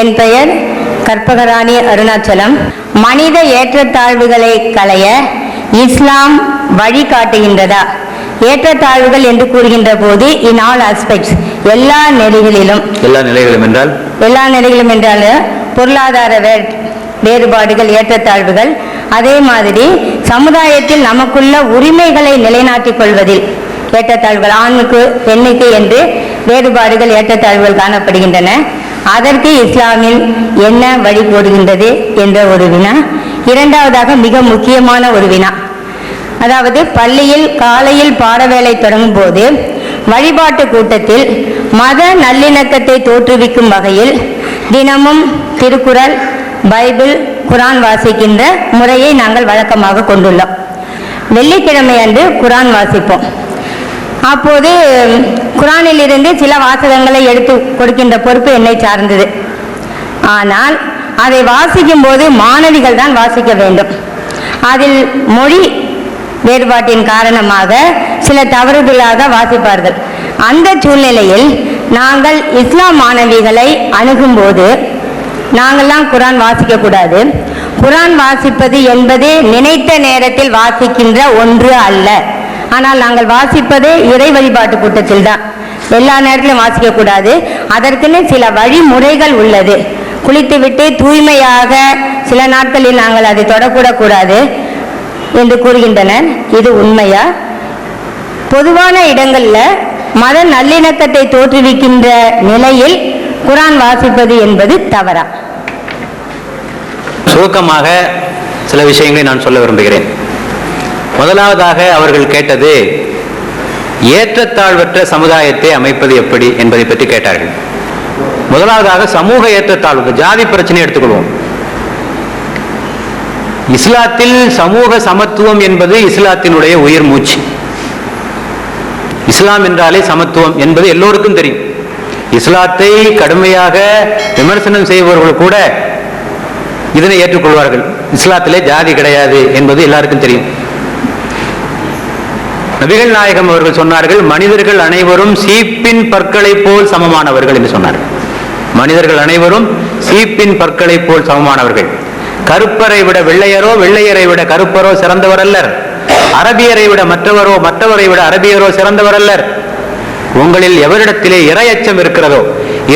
என் பெயர் கற்பகராணி அருணாச்சலம். மனித ஏற்றத்தாழ்வுகளை களைய இஸ்லாம் வழிகாட்டுகின்றதா? ஏற்றத்தாழ்வுகள் என்று கூறுகின்ற போது இன் ஆல் ஆஸ்பெக்ட்ஸ் எல்லா நெறிகளிலும் எல்லா நிலைகளும் என்றால்? எல்லா நிலைகளும் என்றால் பொருளாதார வேறுபாடுகள் ஏற்றத்தாழ்வுகள் அதே மாதிரி சமுதாயத்தில் நமக்குள்ள உரிமைகளை நிலைநாட்டிக் கொள்வதில் ஏற்றத்தாழ்வுகள் ஆணுக்கு பெண்ணுக்கு என்று வேறுபாடுகள் ஏற்றத்தாழ்வுகள் காணப்படுகின்றன. அதற்கு இஸ்லாமில் என்ன வழி போடுகின்றது என்ற ஒரு வினா. இரண்டாவதாக மிக முக்கியமான ஒரு வினா. அதாவது பள்ளியில் காலையில் பாடவேளை தொடங்கும் போது வழிபாட்டு கூட்டத்தில் மத நல்லிணக்கத்தை தோற்றுவிக்கும் வகையில் தினமும் திருக்குறள் பைபிள் குரான் வாசிக்கின்ற முறையை நாங்கள் வழக்கமாக கொண்டுள்ளோம். வெள்ளிக்கிழமை அன்று குரான் வாசிப்போம். அப்போது குரானில் இருந்து சில வாசகங்களை எடுத்து கொடுக்கின்ற பொறுப்பு என்னை சார்ந்தது. ஆனால் அதை வாசிக்கும் போது மாணவிகள் தான் வாசிக்க வேண்டும். அதில் மொழி வேறுபாட்டின் காரணமாக சில தவறுதலாக வாசிப்பார்கள். அந்த சூழ்நிலையில் நாங்கள் இஸ்லாம் மாணவிகளை அணுகும்போது நாங்கள்லாம் குரான் வாசிக்கக்கூடாது குரான் வாசிப்பது என்பது நினைத்த நேரத்தில் வாசிக்கின்ற ஒன்று அல்ல. ஆனால் நாங்கள் வாசிப்பது இறை வழிபாட்டு கூட்டத்தில் தான் எல்லா நேரத்திலும் வாசிக்கக்கூடாது அதற்குன்னு சில வழிமுறைகள் உள்ளது. குளித்துவிட்டு தூய்மையாக சில நாட்களில் நாங்கள் அதை தொடக்கூடக்கூடாது என்று கூறுகின்றனர். இது உண்மையா? பொதுவான இடங்களில் மத நல்லிணக்கத்தை தோற்றுவிக்கின்ற நிலையில் குரான் வாசிப்பது என்பது தவறா? சுருக்கமாக சில விஷயங்களை நான் சொல்ல விரும்புகிறேன். முதலாவதாக அவர்கள் கேட்டது ஏற்றத்தாழ்வற்ற சமுதாயத்தை அமைப்பது எப்படி என்பதை பற்றி கேட்டார்கள். முதலாவதாக சமூக ஏற்றத்தாழ்வு ஜாதி பிரச்சனை எடுத்துக்கொள்வோம். இஸ்லாத்தில் சமூக சமத்துவம் என்பது இஸ்லாத்தினுடைய உயிர் மூச்சு. இஸ்லாம் என்றாலே சமத்துவம் என்பது எல்லோருக்கும் தெரியும். இஸ்லாத்தை கடுமையாக விமர்சனம் செய்பவர்கள் கூட இதனை ஏற்றுக்கொள்வார்கள். இஸ்லாத்திலே ஜாதி கிடையாது என்பது எல்லாருக்கும் தெரியும். நபிகள் நாயகம் அவர்கள் சொன்னார்கள் மனிதர்கள் அனைவரும் சீப்பின் பற்களை போல் சமமானவர்கள் என்று சொன்னார்கள். மனிதர்கள் அனைவரும் சீப்பின் பற்களை போல் சமமானவர்கள். கருப்பரை விட வெள்ளையரோ வெள்ளையரை விட கருப்பரோ சிறந்தவர் அல்லர் அரபியரை விட மற்றவரோ மற்றவரை விட அரபியரோ சிறந்தவர் அல்லர் உங்களில் எவரிடத்திலே இரையச்சம் இருக்கிறதோ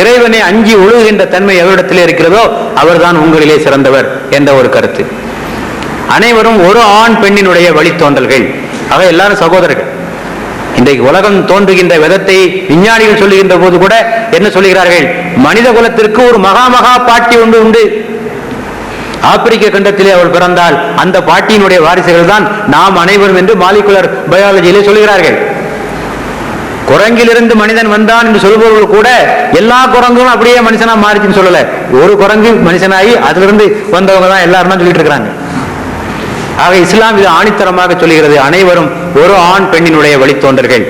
இறைவனை அஞ்சி உழுகின்ற தன்மை எவரிடத்திலே இருக்கிறதோ அவர்தான் உங்களிலே சிறந்தவர் என்ற ஒரு கருத்து. அனைவரும் ஒரு ஆண் பெண்ணினுடைய வழித்தோன்றல்கள். ஆக எல்லாரும் சகோதரர்கள் இன்றைக்கு உலகம் தோன்றுகின்ற விதத்தை விஞ்ஞானிகள் சொல்லுகின்ற போது கூட என்ன சொல்லுகிறார்கள்? மனித குலத்திற்கு ஒரு மகா மகா பாட்டி ஒன்று உண்டு. ஆப்பிரிக்க கண்டத்திலே அவள் பிறந்தால் அந்த பாட்டியினுடைய வாரிசுகள் தான் நாம் அனைவரும் என்று மாலிகுலர் பயாலஜியிலே சொல்கிறார்கள் குரங்கிலிருந்து மனிதன் வந்தான் என்று சொல்பவர்கள் கூட எல்லா குரங்கும் அப்படியே மனுஷனா மாறிச்சுன்னு சொல்லல. ஒரு குரங்கு மனுஷனாகி அதிலிருந்து வந்தவங்க தான் எல்லாரும் சொல்லிட்டு இருக்கிறாங்க. ஆக இஸ்லாம் இது ஆணித்தரமாக சொல்கிறது அனைவரும் ஒரு ஆண் பெண்ணினுடைய வழித்தோன்றர்கள்.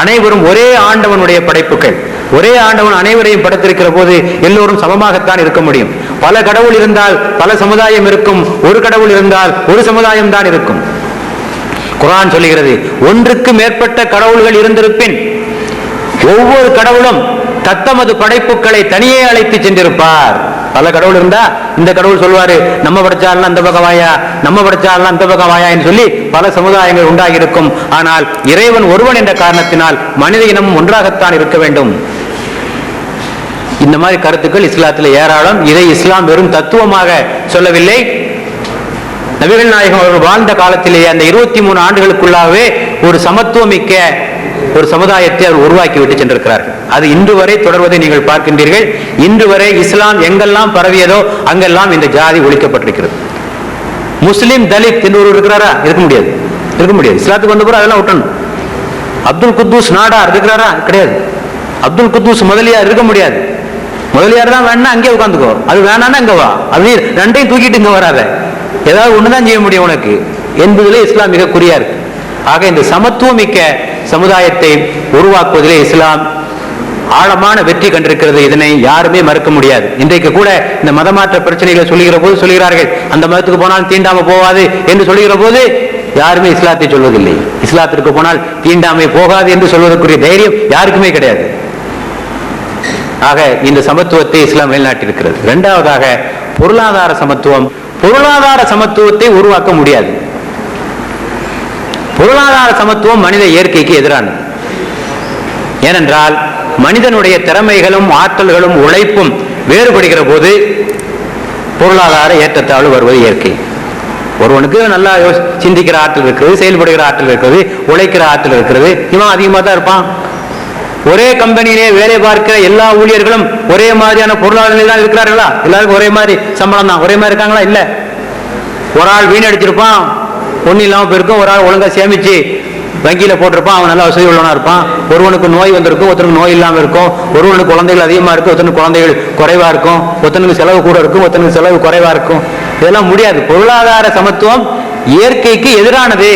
அனைவரும் ஒரே ஆண்டவனுடைய படைப்புகள். ஒரே ஆண்டவன் அனைவரையும் படைத்திருக்கிற போது எல்லோரும் சமமாகத்தான் இருக்க முடியும். பல கடவுள் இருந்தால் பல சமுதாயம் இருக்கும். ஒரு கடவுள் இருந்தால் ஒரு சமுதாயம் தான் இருக்கும். குரான் சொல்லுகிறது ஒன்றுக்கு மேற்பட்ட கடவுள்கள் இருந்திருப்பின் ஒவ்வொரு கடவுளும் தத்தமது படைப்புகளை தனியே அழைத்து சென்றிருப்பார். பல கடவுள் இருந்தா இந்த கடவுள் சொல்வாரு நம்ம படைச்சாலும் அந்த பக்கம் வாயா நம்ம படைச்சாலும் அந்த பக்கம் வாயான்னு சொல்லி பல சமுதாயங்கள் உண்டாகி இருக்கும் ஆனால் இறைவன் ஒருவன் என்ற காரணத்தினால் மனித இனமும் ஒன்றாகத்தான் இருக்க வேண்டும். இந்த மாதிரி கருத்துக்கள் இஸ்லாத்தில் ஏராளம். இதை இஸ்லாம் வெறும் தத்துவமாக சொல்லவில்லை. நபிகள் நாயகம் அவர்கள் வாழ்ந்த காலத்திலேயே அந்த இருபத்தி மூணு ஆண்டுகளுக்குள்ளாகவே ஒரு சமத்துவமிக்க ஒரு சமுதாயத்தை அவர் உருவாக்கி விட்டு சென்றிருக்கிறார்கள் அது இன்று வரை தொடர்வதை நீங்கள் பார்க்கின்றீர்கள். இன்று வரை இஸ்லாம் எங்கெல்லாம் பரவியதோ அங்கெல்லாம் இந்த ஜாதி ஒழிக்கப்பட்டிருக்கிறது. முஸ்லிம் தலித் என்று ஒரு இருக்கிறாரா? இருக்க முடியாது. இருக்க முடியாது. இஸ்லாத்துக்கு வந்த பிறகு அதெல்லாம் விட்டணும் அப்துல் குத்தூஸ் நாடா இருக்கிறாரா? கிடையாது. அப்துல் குத்தூஸ் முதலியார் இருக்க முடியாது. முதலியார் தான் வேணா அங்கே உட்காந்துக்கோ. அது வேணான்னா இங்க வா. அப்படி ரெண்டையும் தூக்கிட்டு இங்க வராத. ஏதாவது ஒண்ணுதான் செய்ய முடியும் உனக்கு. என்பதிலே இஸ்லாம் மிக குறியா இருக்கு. ஆக இந்த சமத்துவமிக்க சமுதாயத்தை உருவாக்குவதிலே இஸ்லாம் ஆழமான வெற்றி கண்டிருக்கிறது. இதனை யாருமே மறுக்க முடியாது. இன்றைக்கு கூட இந்த மதமாற்ற பிரச்சனைகளை சொல்லுகிற போது சொல்கிறார்கள் அந்த மதத்துக்கு போனால் தீண்டாம போவாது என்று சொல்லுகிற போது யாருமே இஸ்லாத்தை சொல்வதில்லை. இஸ்லாத்திற்கு போனால் தீண்டாமை போகாது என்று சொல்வதற்குரிய தைரியம் யாருக்குமே கிடையாது. ஆக இந்த சமத்துவத்தை இஸ்லாம் வெளிநாட்டிருக்கிறது இரண்டாவதாக பொருளாதார சமத்துவம். பொருளாதார சமத்துவத்தை உருவாக்க முடியாது. பொருளாதார சமத்துவம் மனித இயற்கைக்கு எதிரானது. ஏனென்றால் மனிதனுடைய திறமைகளும் ஆற்றல்களும் உழைப்பும் வேறுபடுகிற போது பொருளாதார ஏற்றத்தாழ்வு வருவது இயற்கை. ஒருவனுக்கு நல்லா யோசி- சிந்திக்கிற ஆற்றல் இருக்கிறது செயல்படுகிற ஆற்றல் இருக்கிறது உழைக்கிற ஆற்றல் இருக்கிறது இவன் அதிகமாக தான் இருப்பான். ஒரே கம்பெனியிலே வேலை பார்க்கிற எல்லா ஊழியர்களும் ஒரே மாதிரியான பொருளாதாரங்களில் தான் இருக்கிறார்களா? எல்லாருக்கும் ஒரே மாதிரி சம்பளம் தான். ஒரே மாதிரி இருக்காங்களா? இல்லை. ஒரு ஆள் வீணடிச்சிருப்பான். ஒன்றும் இல்லாமல் போயிருக்கும். ஒரு ஆள் ஒழுங்காக சேமிச்சு வங்கியில் போட்டிருப்பான். அவன் நல்லா வசதி உள்ளவனா இருப்பான். ஒருவனுக்கு நோய் வந்திருக்கும். ஒருத்தனுக்கு நோய் இல்லாமல் இருக்கும். ஒருவனுக்கு குழந்தைகள் அதிகமாக இருக்கும். ஒருத்தனுக்கு குழந்தைகள் குறைவாக இருக்கும். ஒருத்தனுக்கு செலவு கூட இருக்கும். ஒருத்தனுக்கு செலவு குறைவாக இருக்கும். இதெல்லாம் முடியாது. பொருளாதார சமத்துவம் இயற்கைக்கு எதிரானது.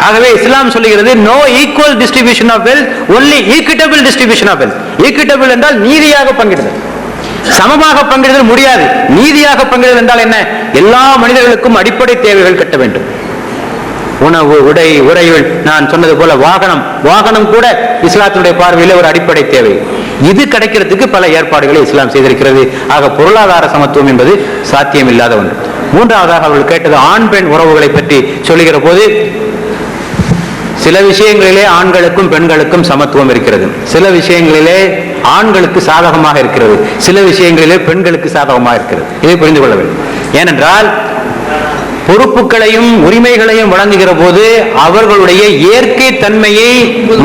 ஆகவே இஸ்லாம் சொல்லுகிறது no equal distribution of wealth only equitable distribution of wealth equitable என்றால் நீதியாக பங்கிடுதல். சமமாக பங்கிடுதல் முடியாது. நீதியாக பங்கிடுதல் என்றால் என்ன? எல்லா மனிதர்களுக்கும் அடிப்படை தேவைகள் கட்ட வேண்டும். உணவு உடை உறைகள். நான் சொன்னது போல வாகனம். வாகனம் கூட இஸ்லாத்தினுடைய பார்வையில் ஒரு அடிப்படை தேவை. இது கிடைக்கிறதுக்கு பல ஏற்பாடுகளை இஸ்லாம் செய்திருக்கிறது. ஆக பொருளாதார சமத்துவம் என்பது சாத்தியமில்லாத ஒன்று. மூன்றாவதாக அவர்கள் கேட்டது ஆண் பெண் உறவுகளை பற்றி சொல்லுகிற போது சில விஷயங்களிலே ஆண்களுக்கும் பெண்களுக்கும் சமத்துவம் இருக்கிறது. சில விஷயங்களிலே ஆண்களுக்கு சாதகமாக இருக்கிறது. சில விஷயங்களிலே பெண்களுக்கு சாதகமாக இருக்கிறது. இதை புரிந்து கொள்ள வேண்டும். ஏனென்றால் பொறுப்புகளையும் உரிமைகளையும் வழங்குகிற போது அவர்களுடைய இயற்கை தன்மையை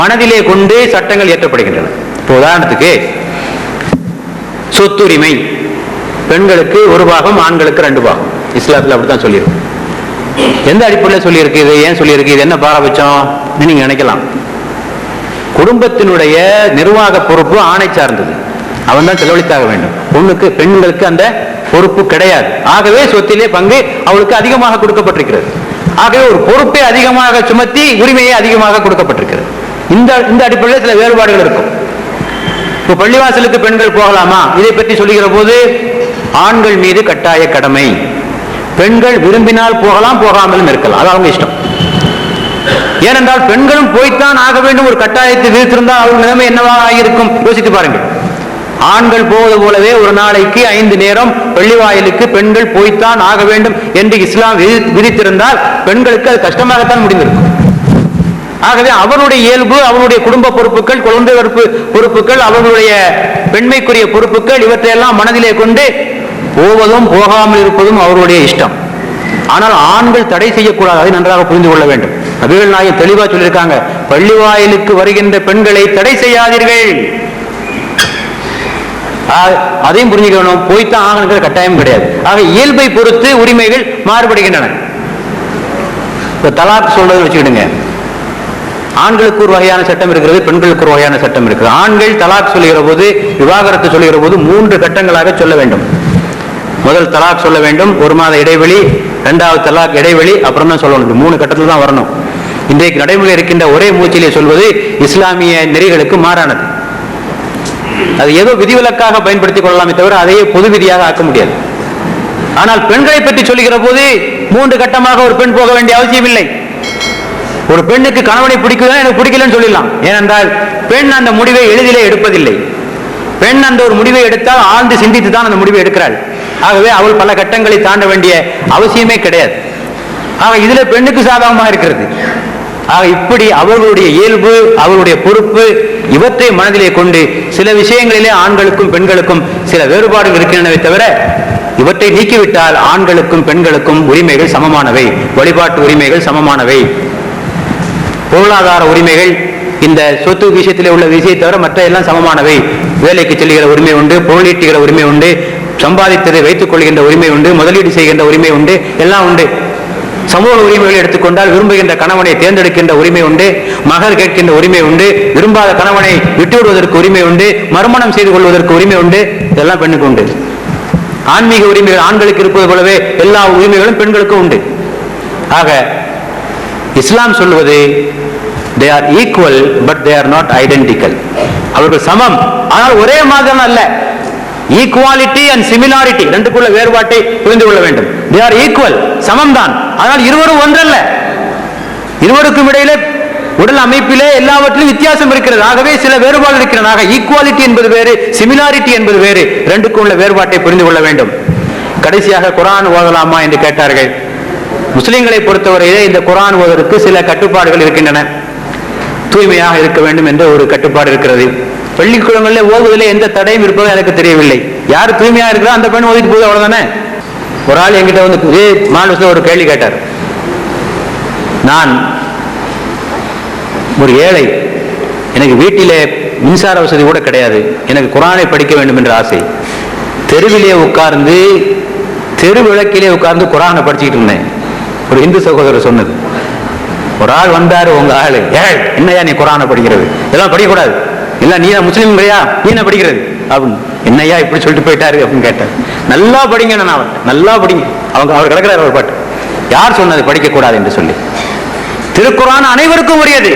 மனதிலே கொண்டு சட்டங்கள் இயற்றப்படுகின்றன. இப்போ உதாரணத்துக்கு சொத்துரிமை. பெண்களுக்கு ஒரு பாகம் ஆண்களுக்கு ரெண்டு பாகம். இஸ்லாத்தில் அப்படித்தான் சொல்லியிருக்கு. எந்த அடிப்படையில் சொல்லியிருக்கு இது? ஏன் சொல்லியிருக்கு? இது என்ன பாரபட்சம்? நீங்க நினைக்கலாம். குடும்பத்தினுடைய நிர்வாக பொறுப்பு ஆணை சார்ந்தது. அவன் தான் செலவழித்தாக வேண்டும். பொண்ணுக்கு பெண்களுக்கு அந்த பொறுப்பு கிடையாது. ஆகவே சொத்திலே பங்கு அவளுக்கு அதிகமாக கொடுக்கப்பட்டிருக்கிறது. ஆகவே ஒரு பொறுப்பை அதிகமாக சுமத்தி உரிமையை அதிகமாக கொடுக்கப்பட்டிருக்கிறது. இந்த இந்த அடிப்படையில் சில வேறுபாடுகள் இருக்கும். இப்போ பள்ளிவாசலுக்கு பெண்கள் போகலாமா? இதை பற்றி சொல்லுகிற போது ஆண்கள் மீது கட்டாய கடமை. பெண்கள் விரும்பினால் போகலாம் போகாமலும் இருக்கலாம். அது அவங்க இஷ்டம். ஏனென்றால் பெண்களும் போய்த்தான் ஆக வேண்டும். ஒரு கட்டாயத்தை விதித்திருந்தால் அவர்கள் நிலைமை என்னவாக ஆகியிருக்கும்? யோசித்து பாருங்கள். ஆண்கள் போவது போலவே ஒரு நாளைக்கு ஐந்து நேரம் பள்ளிவாயிலுக்கு பெண்கள் போய்த்தான் ஆக வேண்டும் என்று இஸ்லாம் விதி- விதித்திருந்தால் பெண்களுக்கு அது கஷ்டமாகத்தான் முடிந்திருக்கும். ஆகவே அவருடைய இயல்பு அவருடைய குடும்ப பொறுப்புகள் குழந்தை வறுப்பு பொறுப்புகள் அவர்களுடைய பெண்மைக்குரிய பொறுப்புகள் இவற்றையெல்லாம் மனதிலே கொண்டு போவதும் போகாமல் இருப்பதும் அவருடைய இஷ்டம். ஆனால் ஆண்கள் தடை செய்யக்கூடாது அதை நன்றாக புரிந்து கொள்ள வேண்டும். நபிகள் நாயகம் தெளிவா சொல்லியிருக்காங்க. பள்ளிவாயிலுக்கு வருகின்ற பெண்களை தடை செய்யாதீர்கள். அதையும் புரிஞ்சுக்கணும். போய்த்தான் ஆகணுங்கிற கட்டாயம் கிடையாது. ஆக இயல்பை பொறுத்து உரிமைகள் மாறுபடுகின்றன. இப்ப தலாக் சொல்றதை வச்சுக்கிடுங்க. ஆண்களுக்கு ஒரு வகையான சட்டம் இருக்கிறது பெண்களுக்கு ஒரு வகையான சட்டம் இருக்கிறது. ஆண்கள் தலாக் சொல்லுகிற போது விவாகரத்து சொல்லுகிற போது மூன்று கட்டங்களாக சொல்ல வேண்டும். முதல் தலாக் சொல்ல வேண்டும். ஒரு மாத இடைவெளி இரண்டாவது தலாக் இடைவெளி அப்புறம் தான் சொல்லணும் மூணு கட்டத்தில் தான் வரணும். இன்றைக்கு நடைமுறை இருக்கின்ற ஒரே மூச்சிலே சொல்வது இஸ்லாமிய நெறிகளுக்கு மாறானது. அது ஏதோ விதிவிலக்காக பயன்படுத்திக் கொள்ளலாமே தவிர அதையே பொது விதியாக ஆக்க முடியாது. ஆனால் பெண்களை பற்றி சொல்லுகிற போது மூன்று கட்டமாக ஒரு பெண் போக வேண்டிய அவசியம் இல்லை. ஒரு பெண்ணுக்கு கணவனை பிடிக்குதா எனக்கு பிடிக்கலன்னு சொல்லிடலாம். ஏனென்றால் பெண் அந்த முடிவை எளிதிலே எடுப்பதில்லை. பெண் அந்த ஒரு முடிவை எடுத்தால் ஆழ்ந்து சிந்தித்து தான் அந்த முடிவை எடுக்கிறாள். ஆகவே அவள் பல கட்டங்களை தாண்ட வேண்டிய அவசியமே கிடையாது. ஆக இதுல பெண்ணுக்கு சாதகமாக இருக்கிறது. ஆக இப்படி அவர்களுடைய இயல்பு அவர்களுடைய பொறுப்பு இவற்றை மனதிலே கொண்டு சில விஷயங்களிலே ஆண்களுக்கும் பெண்களுக்கும் சில வேறுபாடுகள் இருக்கின்றனவே தவிர இவற்றை நீக்கிவிட்டால் ஆண்களுக்கும் பெண்களுக்கும் உரிமைகள் சமமானவை வழிபாட்டு உரிமைகள் சமமானவை. பொருளாதார உரிமைகள் இந்த சொத்து விஷயத்திலே உள்ள விஷயத்தை தவிர மற்ற எல்லாம் சமமானவை. வேலைக்கு செல்கிற உரிமை உண்டு பொருளீட்டுகிற உரிமை உண்டு சம்பாதித்ததை வைத்துக் கொள்கின்ற உரிமை உண்டு முதலீடு செய்கின்ற உரிமை உண்டு எல்லாம் உண்டு. சமூக உரிமைகளை எடுத்துக்கொண்டால் விரும்புகின்ற கணவனை தேர்ந்தெடுக்கின்ற உரிமை உண்டு மகர் கேட்கின்ற உரிமை உண்டு விரும்பாத கணவனை விட்டுவிடுவதற்கு உரிமை உண்டு மறுமணம் செய்து கொள்வதற்கு உரிமை உண்டு இதெல்லாம் பெண்ணுக்கு உண்டு. ஆன்மீக உரிமைகள் ஆண்களுக்கு இருப்பது போலவே எல்லா உரிமைகளும் பெண்களுக்கும் உண்டு. ஆக இஸ்லாம் சொல்வது they are equal but they are not identical அவர்கள் சமம் ஆனால் ஒரே மாதிரி அல்ல. ஈக்குவாலிட்டி அண்ட் சிமிலாரிட்டி ரெண்டுக்குள்ள வேறுபாட்டை புரிந்து கொள்ள வேண்டும். தே ஆர் ஈக்குவல் சமம் தான். அதனால் இருவரும் ஒன்றல்ல. இருவருக்கும் இடையிலே உடல் அமைப்பிலே எல்லாவற்றிலும் வித்தியாசம் இருக்கிறது. ஆகவே சில வேறுபாடு இருக்கிறதாக ஈக்குவாலிட்டி என்பது வேறு சிமிலாரிட்டி என்பது வேறு. ரெண்டுக்கும் உள்ள வேறுபாட்டை புரிந்து கொள்ள வேண்டும். கடைசியாக குரான் ஓதலாமா என்று கேட்டார்கள். முஸ்லிம்களை பொறுத்தவரையிலே இந்த குரான் ஓதற்கு சில கட்டுப்பாடுகள் இருக்கின்றன. தூய்மையாக இருக்க வேண்டும் என்ற ஒரு கட்டுப்பாடு இருக்கிறது. பள்ளிக்கூடங்களில் ஓதுவதிலே எந்த தடையும் இருப்பதும் எனக்கு தெரியவில்லை. யார் தூய்மையா இருக்கிறோ அந்த பெண் ஓதிட்டு போகுது அவ்வளவுதானே? ஒரு ஆள் என்கிட்ட வந்து இதே ஒரு கேள்வி கேட்டார். நான் ஒரு ஏழை எனக்கு வீட்டிலே மின்சார வசதி கூட கிடையாது எனக்கு குரானை படிக்க வேண்டும் என்ற ஆசை. தெருவிலே உட்கார்ந்து தெரு விளக்கிலே உட்கார்ந்து குரானை படிச்சுக்கிட்டு இருந்தேன். ஒரு இந்து சகோதரர் சொன்னது. ஒரு ஆள் வந்தாரு உங்க ஆளு. ஏழ் என்னையா நீ குரானை படிக்கிறது? இதெல்லாம் படிக்கக்கூடாது. இல்ல நீ தான் முஸ்லீம் இல்லையா நீ என்ன படிக்கிறது? அப்படின்னு. என்னையா இப்படி சொல்லிட்டு போயிட்டாரு அப்படின்னு கேட்டார். நல்லா படிங்க நான் அவர் நல்லா படிங்க. அவங்க அவர் கிடக்கிறார் அவர் பாட்டு. யார் சொன்னது படிக்க கூடாது என்று சொல்லி. திருக்குரான் அனைவருக்கும் உரியது.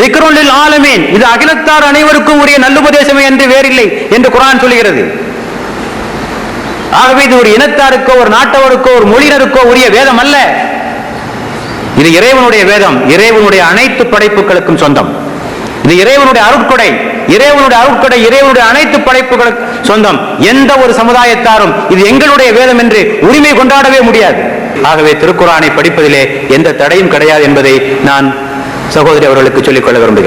விக்ரோலில் ஆலமீன். இது அகிலத்தார் அனைவருக்கும் உரிய நல்லுபதேசமே என்று வேறில்லை என்று குரான் சொல்கிறது ஆகவே இது ஒரு இனத்தாருக்கோ ஒரு நாட்டவருக்கோ ஒரு மொழியினருக்கோ உரிய வேதம் அல்ல இது இறைவனுடைய வேதம். இறைவனுடைய அனைத்து படைப்புகளுக்கும் சொந்தம். இது இறைவனுடைய அருட்கொடை. இறைவனுடைய அருட்கொடை இறைவனுடைய அனைத்து படைப்புகளுக்கு சொந்தம். எந்த ஒரு சமுதாயத்தாரும் இது எங்களுடைய வேதம் என்று உரிமை கொண்டாடவே முடியாது. ஆகவே திருக்குறானை படிப்பதிலே எந்த தடையும் கிடையாது என்பதை நான் சகோதரி அவர்களுக்கு சொல்லிக்கொள்ள விரும்புகிறேன்.